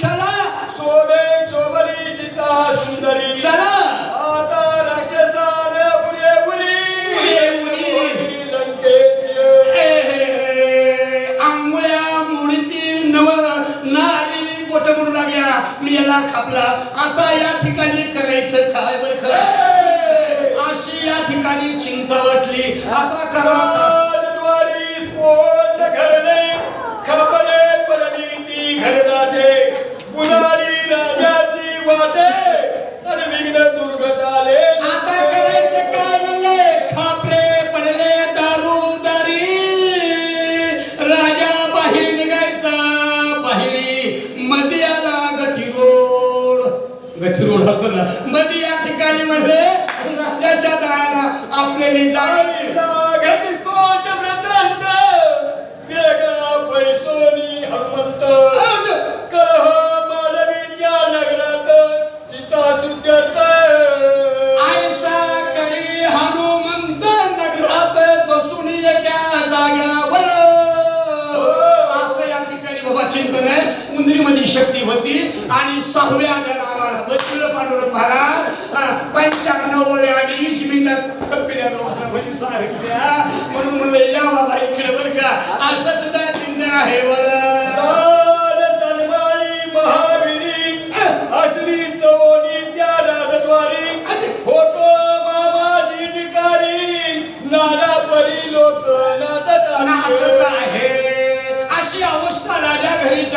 चला शोभे शोभली सीता सुंदरी। चला आता राक्षसान पुरी पुढे पुरी. लंकेची ए, आंघोळ्या मोडती नव नारी बोट मोडू लागल्या. मी याला खापला आता या ठिकाणी करायचं काय बर खरं अशी या ठिकाणी चिंता वाटली. आता करा आम्हाला. बसलं पांडुरंग महाराज पंच्याण्णव आणि वीस मिनिटात कपिल्या म्हणजे सारख्या म्हणून म्हणलं या बाबा इकडे बरं का. असं सुद्धा चिन्ह आहे बरं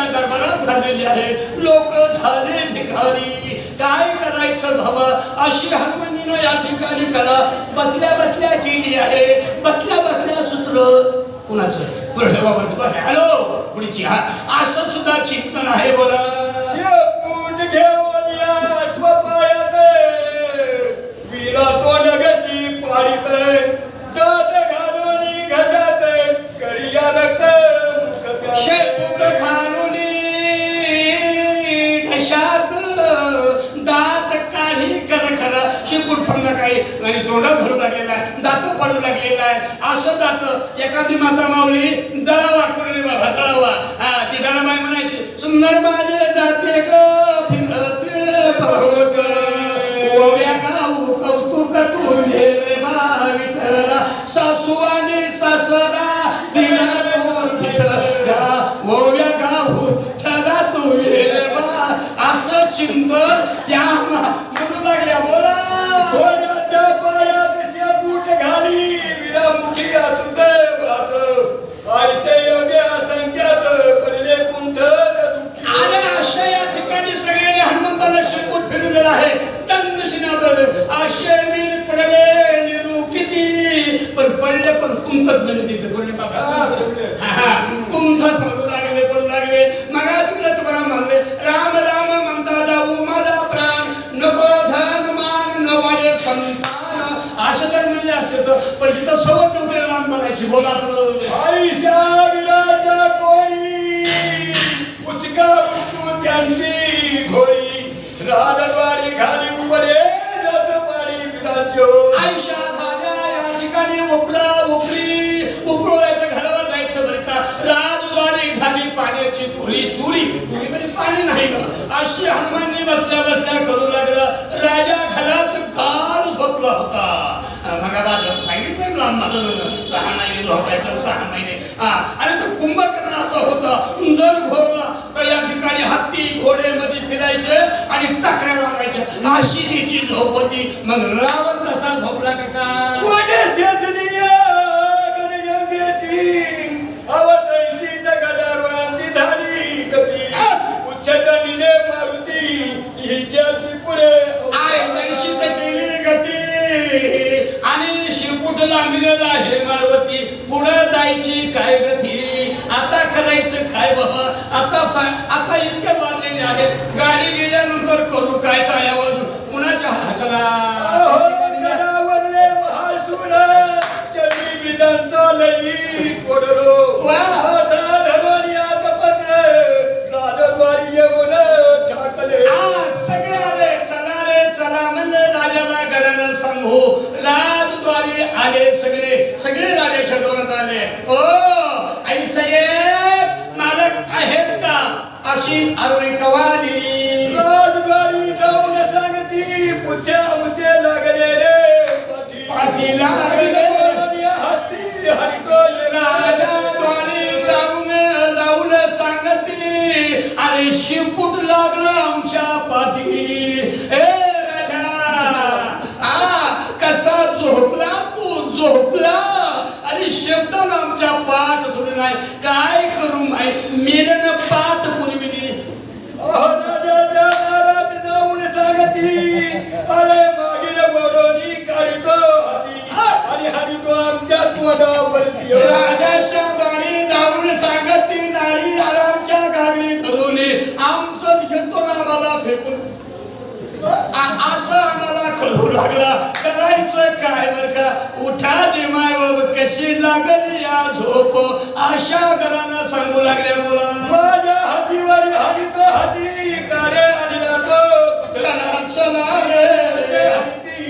राजा दरबारात झालेली आहे. लोक झाले भिकारी. काय करायचं भावा? अशी हनुमानीनं या ठिकाणी कला. बसल्या बसल्या केली आहे. बसल्या बसल्या सूत्र कुणाचं? पुढे बाबाचं. हॅलो पुढची हा असं सुद्धा चिंतन आहे बोला. घेऊ शेपूट काही आणि तोंड धरू लागलेला आहे. दात पडू लागलेला आहे. असं दात एखादी माता माऊली दळावा करून बाबा दळावा. हा ती दळाबाई म्हणायची सुंदर माझे जाते ग फिरते बघ ओव्या गाऊ कौतुक तुझे रे बा विठला सासू आणि सासरा दिला दोन ओव्या गाऊ ठला तुझे रे बा असं चिंतन त्या म्हणू लागल्या बोला नाही पडू लागले पडू लागले. मग तिकडे तुकाराम म्हणले राम राम म्हणता जाऊ माझा प्राण. नको धन मान नवाडे संतान. असं जर म्हणले असते तर पण तिथं सोबत नव्हते राम म्हणायची. बोला. अशी हनुमाननी बसल्या बसल्या करू लागलं. राजा घरात काल झोपला होता. मग सांगितलं ना सहा महिने झोपायचं सहा महिने. हा आणि तो कुंभकर्ण असं होतं. जर घोरला तर या ठिकाणी हत्ती घोडे मध्ये फिरायचे आणि टाकऱ्या लागायचे अशी तिची झोप होती. मग रावण कसा झोपला का काय आणि लागलेलं आहे मारवती? पुढे जायची काय गती? आता करायचं काय बाबा? आता सांग आता इतके बांधलेले आहेत. गाडी गेल्यानंतर करू काय टाळ्या वाजून? कुणाच्या हाताला? दौरात आले अरे मागील बोडोनी काढतो आणि हरितो आमच्या तोंडावरती. राजाच्या दारी जाऊन सांगती नारी आरामच्या गाडी धरून. आमचं घेतो ना आम्हाला फेकून. असं आम्हाला कळू लागला. करायचं काय बर का? उठा जिमाय बाब कशी लागली या झोप? अशा घरानं सांगू लागल्या बोला माझ्या हातीवर हरितो हाती. काढे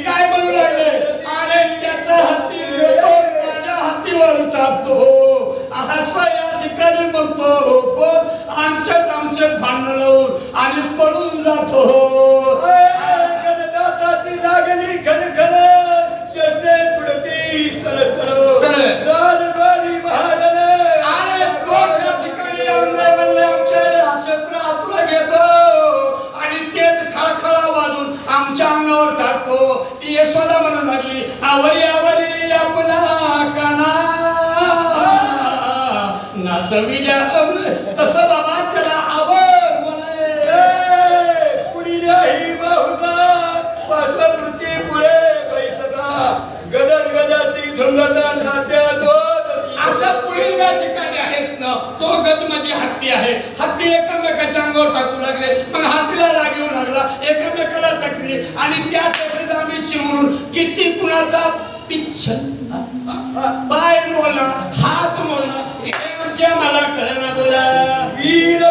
काय म्हणू लागले? अरे त्याचा हत्ती घेतो माझ्या हत्तीवर टाकतो असं हो. या ठिकाणी म्हणतो हो, पण आमच्यात आमच्यात भांडण आणि पळून जातो हो. आहे. हत्ती एकमेकाच्या अंगावर टाकू लागले. मग हत्तीला राग येऊ लागला. एकमेकाला टाकली आणि त्या टकरीत आम्ही चिमरून किती कुणाचा पिच्छन पाय मोला हात मोला इकडच्या मला कळना बोला. वीर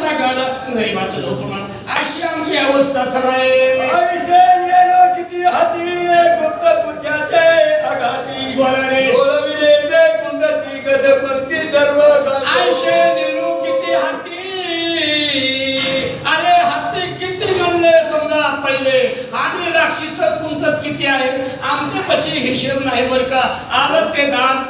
मोठ्याचा गाडा गरीबाचं लोक म्हण अशी आमची अवस्था चालाय ऐसे नेलो किती हाती गुप्त पुच्छाचे आघाती. बोला रे. बोलविले ते कुंडती गदपंती सर्व घाती. आयशे निलू किती हत्ती अरे हत्ती किती म्हणले समजा पहिले. आणि राक्षीचं कुंतत किती आहे? आमच्या पशी हिशेब नाही बर का. आलं ते दान.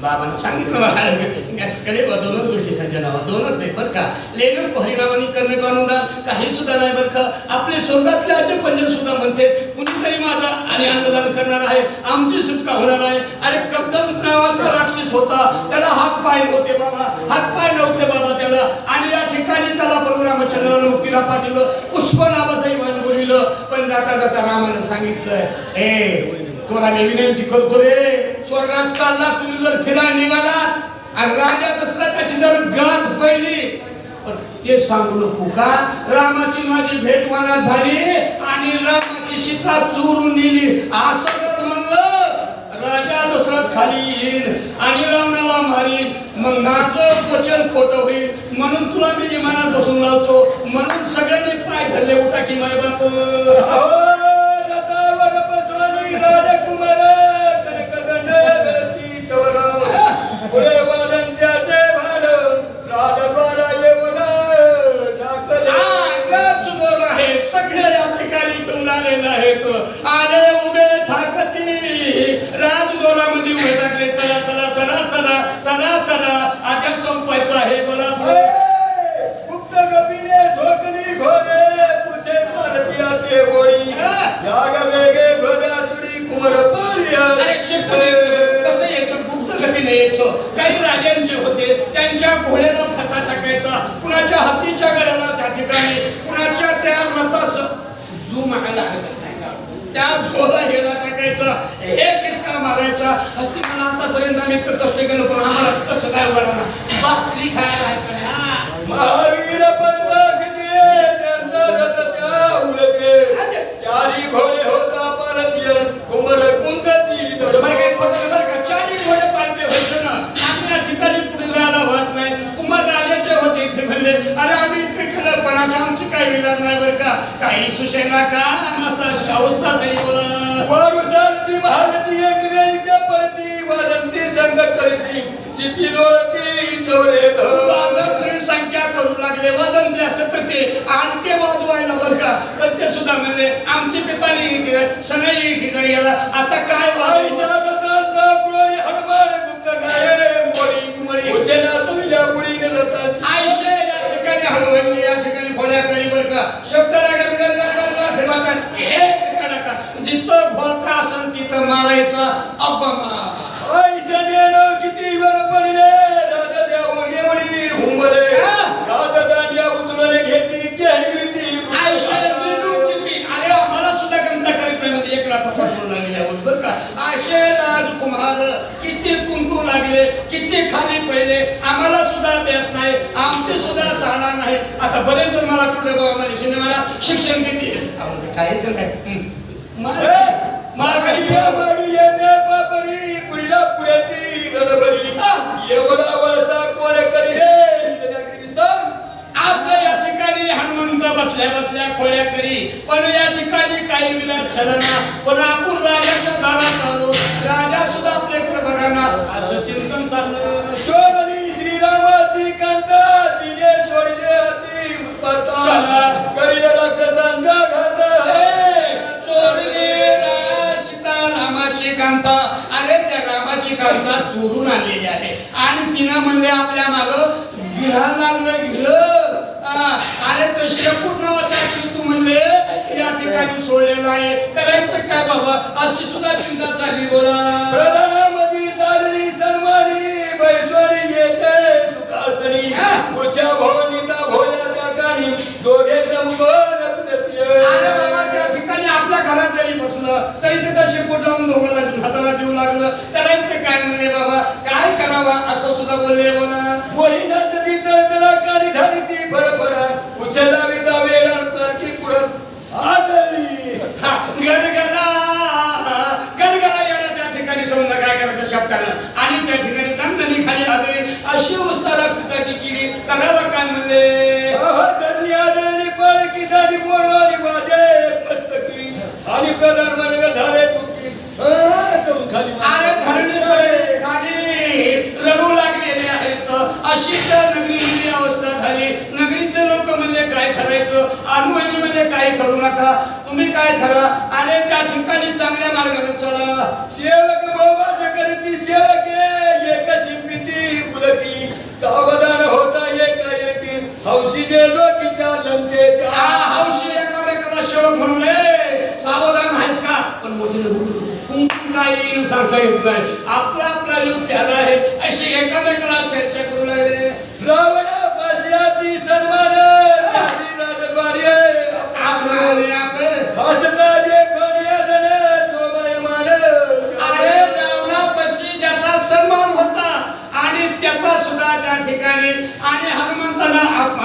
बाबांनी सांगितलं मला गॅसकडे दोनच गोष्टी सज्जन आहोत दोनच आहे बरं का? लेणं हरिनामानी करणे अनुदान काही सुद्धा नाही बरं का? आपले स्वर्गातले आजे पंजन सुद्धा म्हणते कुणीतरी माझा आणि अन्नदान करणार आहे आमची सुटका होणार आहे. अरे कदम नावाचा राक्षस होता. त्याला हात पाय होते बाबा. हात पाय नव्हते बाबा त्याला. आणि या ठिकाणी त्याला प्रभू रामचंद्राला मुक्तीला पाठवलं. पुष्प नावाचंही इमान बोलिलं. पण जाता जाता रामानं सांगितलं ए तुला मी विनंती करतो रे? स्वर्गात चालला तुम्ही जर फिरायला निघाला आणि राजा दसरा त्याची जर गाठ पडली ते सांगू नको का? रामाची माझी भेट मला झाली आणि रामाची सीता चोरून नेली. असं जर म्हणलं राजा दशरथ खाली येईल आणि रावणाला मारील. मग माझं वचन खोट होईल. म्हणून तुला मी इमानात बसून लावतो म्हणून सगळ्यांनी पाय धरले उठा की माय बाप आहेत आले उभे ठाकती राजदोरामध्ये उभे टाकले चला चला चला चला चला चला. आता संपायचं आहे. गुप्त पुढे सारथी आते होळी. वेगे घोड्या कुमर पर्या. कसं यायचं? गुप्त गतीने यायचं. काही राजांचे होते. त्यांच्या घोड्यानं फसा टाकायचा. कुणाच्या हत्तीच्या गळ्याला त्या ठिकाणी कुणाच्या त्या रथाचं जू मागायला हरकत नाही का? त्या झोला हेला टाकायचा हे खिसका मारायचा हत्ती म्हणा आतापर्यंत आम्ही इतकं कष्ट केलं पण आम्हाला कसं काय वळणार काही विलाज नाही बरं का? काही सुशेना का? असा अवस्था झाली बोला एक वेळीच्या परती वादंती संग करती चिती लोळती चौरे वाजंत्री संख्या करू लागले वाजंत्री असं तर ते आणि ते वाजवायला बरं का? पण ते सुद्धा म्हणले आमची पिपाणी सनई एकीकडे गेला आता काय वाजवायचं का? शब्द लागत गरजा ठेवाचा एक कडका जिथं भोलता असेल तिथं मारायचा नाव किती वर पडले? राजा देव घेवडी हुंबले. हा. खात दांडिया उचलले घेतली केली भीती आयशे बिनू किती? अरे सुद्धा गंता करीत नाही म्हणजे एक लाखाचा म्हणून लागली यावर. बरं का? राजकुमार किती कुंकू लागले किती खाली पडले आम्हाला सुद्धा बेत नाही आमचे सुद्धा शाळा नाही आता बरेच जण मला कुठे बाबा मला मला शिक्षण अहो, म्हणजे काहीच नाही मार्गरी मारी येते बापरी पुढीला पुढ्याची गडबडी हा. एवढा वळसा कोण करी रे निधनाकडे सांग असं या ठिकाणी हनुमंत बसल्या बसल्या खोड्या करी. पण या ठिकाणी काही विलास छलना पण आपण राजाच्या दारात आलो. राजा सुद्धा आपल्याकडे बघा ना. असं चिंतन चाललं कांता अरे त्या रामाची कांता चोरून आणलेली आहे. आणि तिनं म्हणले आपल्या माग गिऱ्हाण लागलं गिर अरे तो शेपूट नावाचा तू म्हणले या ठिकाणी सोडलेला आहे. करायचं काय बाबा अशी सुद्धा चिंता चालली कानी दोघे जमून अरे बाबा त्या ठिकाणी आपल्या घरात जरी बसलं तरी तिथं शेपूट लावून दोघांना हाताला देऊ लागलं. करायचं काय म्हणले बाबा? काय करावा? असं सुद्धा बोलले झाली ती वेळा पुढं. येणं त्या ठिकाणी समजा काय करायचं शब्दानं आणि त्या ठिकाणी खाली अशी अवस्था राक्षसाची केली करायला काय म्हणले? धरणी आदळली पळ की दाढी मोडवाली वाजे मस्तकी. आणि प्रधान म्हणजे झाले दुःखी हा, करून खाली अरे धरणी पडे खाली रडू लागलेले आहेत अशी त्या नगरीमधली अवस्था झाली नगरीतले लोक म्हणले काय करायचं काय करू नका. तुम्ही काय करा? अरे त्या ठिकाणी चांगल्या मार्गाने चला. सेवक बोबाच करती सेवके एक शिंपिती पुलकी सावधान होता एका एकी. हौशी त्या लंकेच्या हा हौशी एकामेकाला शेवक म्हणून "ए, सावधान आहेस का? पण मोठे सांगता येत नाही.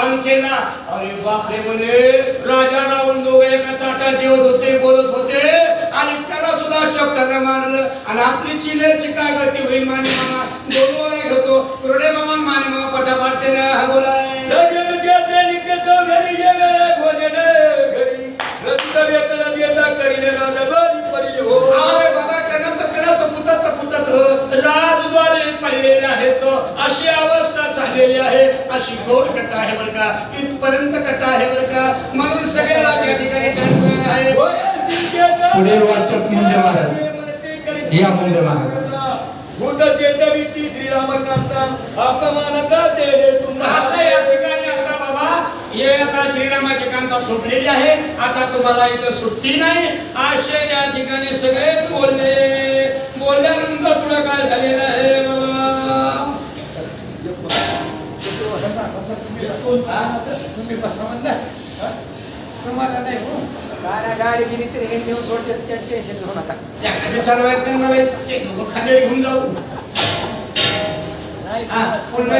हनुमंताला केला. अरे बापरे म्हणे राजा रावण दोघे एका ताटात जेवत होते बोलत होते आणि त्याला सुद्धा शब्दानं मारलं. आणि आपली चिलेची काय गती होईल माने मामा? दोन वर घेतो. कुरडे मामा माने मामा पटापट त्याला हा बोलाय सगळं घरी येवे भोजन घरी. रक्त वेतन देता करीने राजद्वारी पडिले हो अरे बाबा करत करत पुतत पुतत राजद्वारे पडलेले आहेत अशी अवस्था झालेली आहे अशी गोड कथा आहे बरं का? इथपर्यंत कथा आहे बरं का? म्हणून सगळ्याला त्या ठिकाणी पुढे वाचक मुंडे महाराज. या मुंडे महाराज. भूत चेतविती श्रीरामकांता अपमानता ते असं या ठिकाणी आता बाबा हे आता श्रीरामाची कांता सुटलेली आहे. आता तुम्हाला इथं सुट्टी नाही. असे या ठिकाणी सगळे बोलले. बोलल्यानंतर पुढे काय झालेलं आहे? बाबा तुम्ही कसं म्हणला नाही हो गाड्या गाडी गेली तरी हे. नेऊन सोडतात त्या टेन्शन घेऊ नका एखाद्या चालवायचं नाही घेऊन जाऊ नाही हा, पुन्हा